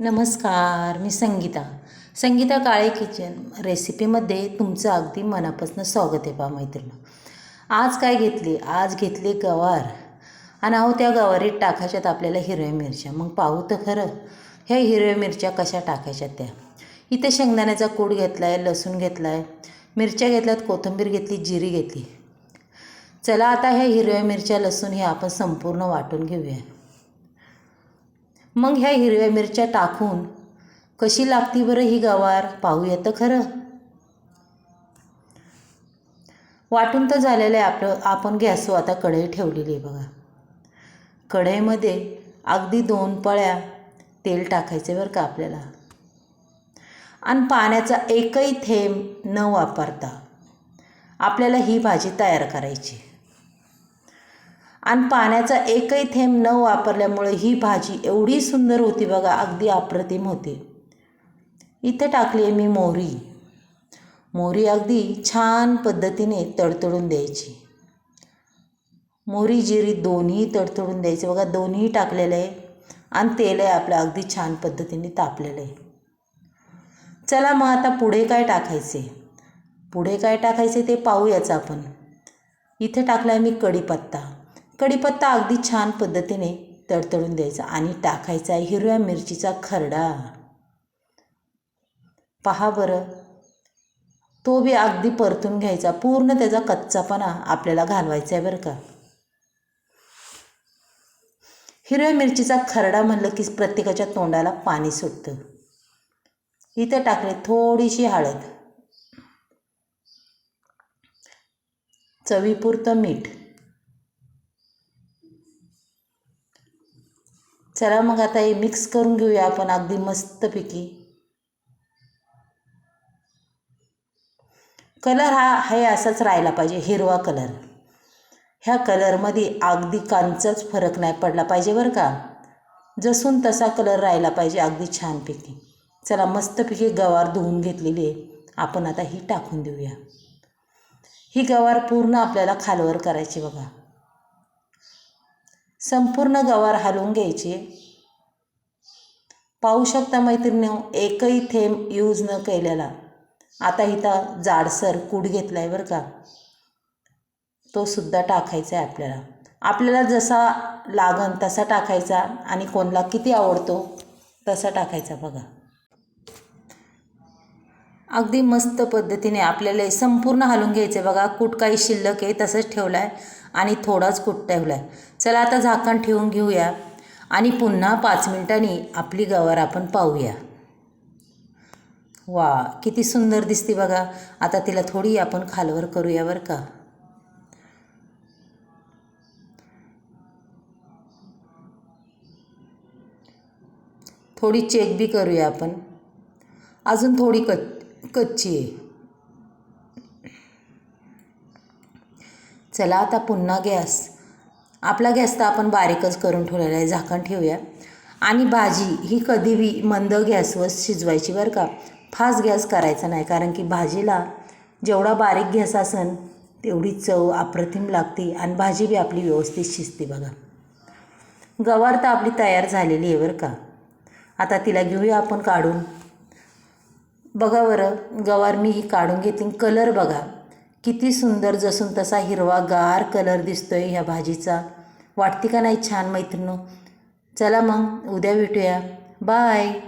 नमस्कार मी संगीता. संगीता काळे किचन रेसिपीमध्ये तुमचं अगदी मनापासून स्वागत आहे पा मैत्रिणी आज काय घेतली? आज घेतली गवार. आणि अहो त्या गवारीत टाकायच्यात आपल्याला हिरव्या मिरच्या. मग पाहू तर खरं ह्या हिरव्या मिरच्या कशा टाकायच्या त्या? इथे शेंगदाण्याचा कूड घेतला आहे लसूण घेतला आहे मिरच्या घेतल्यात कोथिंबीर घेतली जिरी घेतली. चला आता ह्या हिरव्या मिरच्या लसूण हे आपण संपूर्ण वाटून घेऊया. मग ह्या हिरव्या मिरच्या टाकून कशी लागती बरं ही गवार? पाहूया तर खरं. वाटून तर झालेलं आहे आपलं. आपण गॅसवर आता कढई ठेवलेली आहे बघा. कढईमध्ये अगदी दोन पळ्या तेल टाकायचे बरं का आपल्याला. आणि पाण्याचा एकही थेंब न वापरता आपल्याला ही भाजी तयार करायची आणि पाण्याचा एकही थेंब न वापरल्यामुळे ही भाजी एवढी सुंदर होती बघा अगदी अप्रतिम होती. इथे टाकली आहे मी मोहरी. मोहरी अगदी छान पद्धतीने तडतडून द्यायची. मोहरी जिरी दोन्ही तडतडून द्यायचे. बघा दोन्ही टाकलेलं आहे आणि तेल आहे आपलं अगदी छान पद्धतीने तापलेलं आहे. चला मग आता पुढे काय टाकायचे? पुढे काय टाकायचे ते पाहूयाच आपण. इथे टाकला आहे मी कढीपत्ता. कढीपत्ता अगदी छान पद्धतीने तडतडून द्यायचा आणि टाकायचा आहे हिरव्या मिरचीचा खरडा. पहा बरं. तो बी अगदी परतून घ्यायचा. पूर्ण त्याचा कच्चापणा आपल्याला घालवायचा आहे बरं का. हिरव्या मिरचीचा खरडा म्हणलं की प्रत्येकाच्या तोंडाला पाणी सुटतं. इथं टाकले थोडीशी हळद. चवीपुरतं मीठ. चला मग आता हे मिक्स करून घेऊया आपण अगदी मस्तपैकी. कलर हा हे असाच राहिला पाहिजे हिरवा कलर ह्या कलरमध्ये अगदी कांचाच फरक नाही पडला पाहिजे बरं का. जसून तसा कलर राहिला पाहिजे अगदी छानपैकी. चला मस्तपैकी गवार धुवून घेतलेली आहे. आपण आता ही टाकून देऊया. ही गवार पूर्ण आपल्याला खालवर करायची बघा. संपूर्ण गवार हलवून घ्यायची. पाहू शकता मैत्रिणी एकही थेंब यूज न केलेला. आता इथं जाडसर कूड घेतला आहे बरं का. तो सुद्धा टाकायचा आहे आपल्याला. आपल्याला जसा लागन तसा टाकायचा आणि कोणला किती आवडतो तसा टाकायचा बघा. अगदी मस्त पद्धतीने आपल्याला संपूर्ण हलवून घ्यायचं आहे बघा. कूट काही शिल्लक आहे तसंच ठेवला आहे आणि थोडाच कूट ठेवला आहे चला आता झाकण ठेवून घेऊया आणि पुन्हा पाच मिनटांनी आपली गवार आपण पाहूया. वा किती सुंदर दिसते बघा. आता तिला थोडी आपण खालवर करूया बरं का. थोडी चेक बी करूया आपण. अजून थोडी कच कच्ची आहे. चला आता पुन्हा गॅस. आपला गॅस तर आपण बारीकच करून ठेवलेला आहे झाकण ठेवूया. आणि भाजी ही कधीबी मंद गॅसवर शिजवायची बरं का. फास्ट गॅस करायचा नाही कारण की भाजीला जेवढा बारीक गॅस असन तेवढी चव अप्रतिम लागते आणि भाजी बी आपली व्यवस्थित शिजते बघा. गवार तर आपली तयार झालेली आहे बरं का. आता तिला घेऊया आपण काढून. बघा बरं गवार मी ही काढून घेते. कलर बघा. किती सुंदर जसून तसा हिरवा गार कलर दिसतोय ह्या भाजीचा. वाटते का नाही छान मैत्रिणू? चला मग उद्या भेटूया. बाय